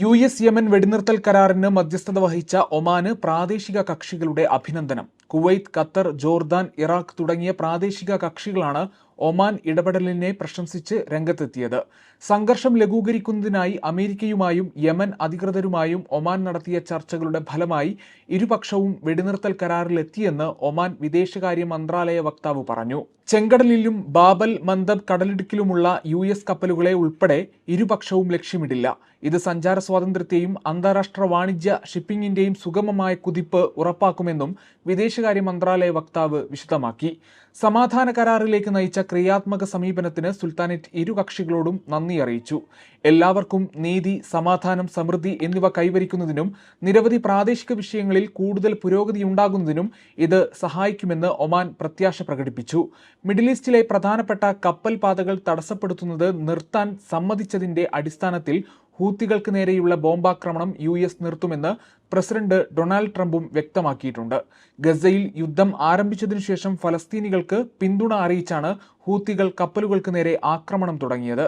U S Yemen വെടിനിർത്തൽ കരാറിന് മധ്യസ്ഥത വഹിച്ച ഒമാന് പ്രാദേശിക കക്ഷികളുടെ അഭിനന്ദനം. കുവൈത്ത് ഖത്തർ ജോർദാൻ ഇറാഖ് തുടങ്ങിയ പ്രാദേശിക കക്ഷികളാണ് ഒമാൻ ഇടപെടലിനെ പ്രശംസിച്ച് രംഗത്തെത്തിയത്. സംഘർഷം ലഘൂകരിക്കുന്നതിനായി അമേരിക്കയുമായും യമൻ അധികൃതരുമായും ഒമാൻ നടത്തിയ ചർച്ചകളുടെ ഫലമായി ഇരുപക്ഷവും വെടിനിർത്തൽ കരാറിലെത്തിയെന്ന് ഒമാൻ വിദേശകാര്യ മന്ത്രാലയ വക്താവ് പറഞ്ഞു. ചെങ്കടലിലും ബാബൽ മന്ദബ് കടലിടുക്കിലുമുള്ള യു എസ് കപ്പലുകളെ ഉൾപ്പെടെ ഇരുപക്ഷവും ലക്ഷ്യമിടില്ല. ഇത് സഞ്ചാര സ്വാതന്ത്ര്യത്തെയും അന്താരാഷ്ട്ര വാണിജ്യ ഷിപ്പിംഗിന്റെയും സുഗമമായ കുതിപ്പ് ഉറപ്പാക്കുമെന്നും വിദേശകാര്യ മന്ത്രാലയ വക്താവ് വിശദമാക്കി. സമാധാന കരാറിലേക്ക് നയിച്ച ക്രിയാത്മക സമീപനത്തിന് സുൽത്താനേറ്റ് ഇരു കക്ഷികളോടും നന്ദി അറിയിച്ചു. എല്ലാവർക്കും നീതി സമാധാനം സമൃദ്ധി എന്നിവ കൈവരിക്കുന്നതിനും നിരവധി പ്രാദേശിക വിഷയങ്ങളിൽ കൂടുതൽ പുരോഗതിയുണ്ടാകുന്നതിനും ഇത് സഹായിക്കുമെന്ന് ഒമാൻ പ്രത്യാശ പ്രകടിപ്പിച്ചു. മിഡിൽ ഈസ്റ്റിലെ പ്രധാനപ്പെട്ട കപ്പൽ പാതകൾ തടസ്സപ്പെടുത്തുന്നത് നിർത്താൻ സമ്മതിച്ചതിന്റെ അടിസ്ഥാനത്തിൽ ഹൂത്തികൾക്ക് നേരെയുള്ള ബോംബാക്രമണം യു എസ് നിർത്തുമെന്ന് പ്രസിഡന്റ് ഡൊണാൾഡ് ട്രംപും വ്യക്തമാക്കിയിട്ടുണ്ട്. ഗസയിൽ യുദ്ധം ആരംഭിച്ചതിനു ശേഷം ഫലസ്തീനികൾക്ക് പിന്തുണ അറിയിച്ചാണ് ഹൂത്തികൾ കപ്പലുകൾക്ക് നേരെ ആക്രമണം തുടങ്ങിയത്.